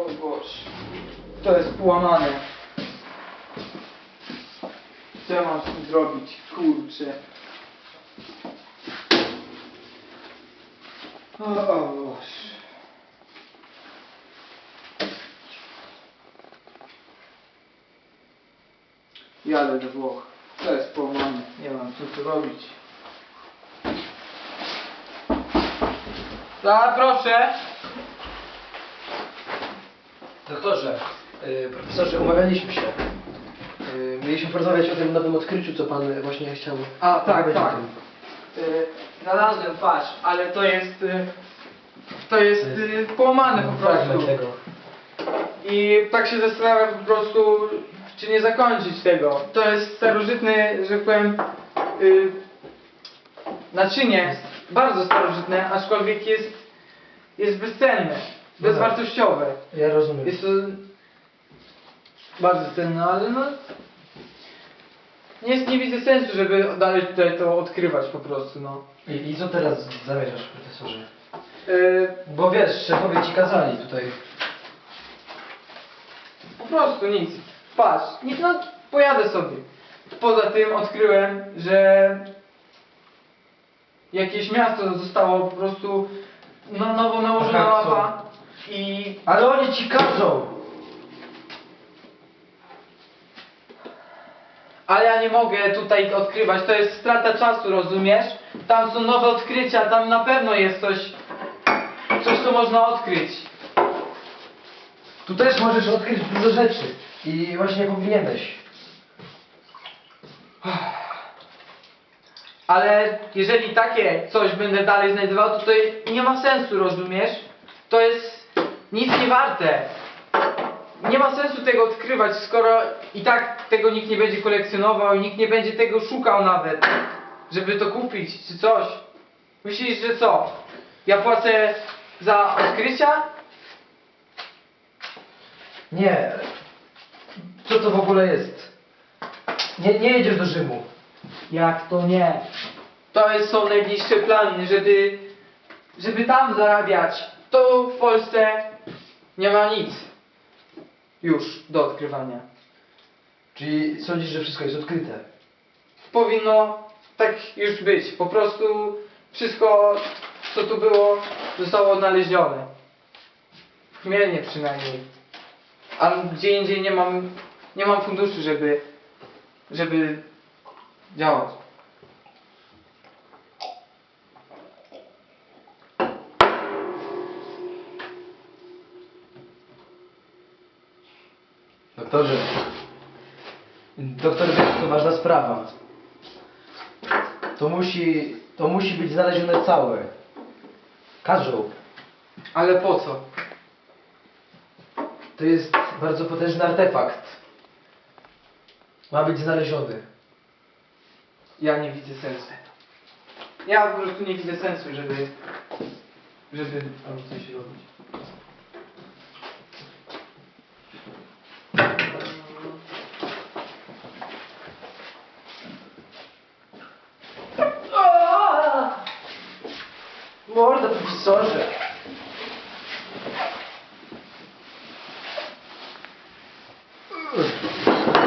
O Boże. To jest połamane. Co ja mam z tym zrobić? Kurczę. O, o Boże. Jadę do Włoch. To jest połamane. Nie mam co tu robić. Tak, proszę. Doktorze, y, profesorze, umawialiśmy się. Y, Mieliśmy porozmawiać o tym nowym odkryciu, co pan właśnie chciał. A, tak, tak. Y, znalazłem twarz, ale to jest... To jest połamane po Fragment prostu. tego. I tak się zastanawiam po prostu, czy nie zakończyć tego. To jest starożytny, że tak powiem, naczynie, bardzo starożytne, aczkolwiek jest, jest bezcenne, bezwartościowe. Ja rozumiem. Jest to bardzo cenne, ale no... Nie, nie widzę sensu, żeby dalej tutaj to odkrywać po prostu, no. I, I co teraz zamierzasz, profesorze? Y, Bo wiesz, szefowie ci kazali tutaj. Po prostu nic. Patrz, nic, no pojadę sobie. Poza tym odkryłem, że jakieś miasto zostało po prostu no, nowo nałożona Aha, co? mapa i Ale oni ci każą! ale ja nie mogę tutaj odkrywać, to jest strata czasu, rozumiesz? Tam są nowe odkrycia, tam na pewno jest coś, coś co można odkryć. Tu też możesz odkryć dużo rzeczy. I właśnie powinieneś. Ale jeżeli takie coś będę dalej znajdował, to to nie ma sensu, rozumiesz? To jest nic nie warte. Nie ma sensu tego odkrywać, skoro i tak tego nikt nie będzie kolekcjonował i nikt nie będzie tego szukał nawet, żeby to kupić czy coś. Myślisz, że co? Ja płacę za odkrycia? Nie. Co to w ogóle jest? Nie, nie jedziesz do Rzymu. Jak to nie? To jest, są najbliższe plany, żeby, żeby tam zarabiać. To w Polsce nie ma nic już do odkrywania. Czyli sądzisz, że wszystko jest odkryte? Powinno tak już być. Po prostu wszystko, co tu było, zostało odnalezione. W Chmielnie przynajmniej. A gdzie indziej nie mam, nie mam funduszy, żeby, żeby działać. Doktorze. Doktor wie, to ważna sprawa. To musi, to musi być znalezione całe. Każą. Ale po co? To jest bardzo potężny artefakt. Ma być znaleziony. Ja nie widzę sensu. Ja po prostu nie widzę sensu, żeby, żeby tam coś robić. acorda, professor. Uh.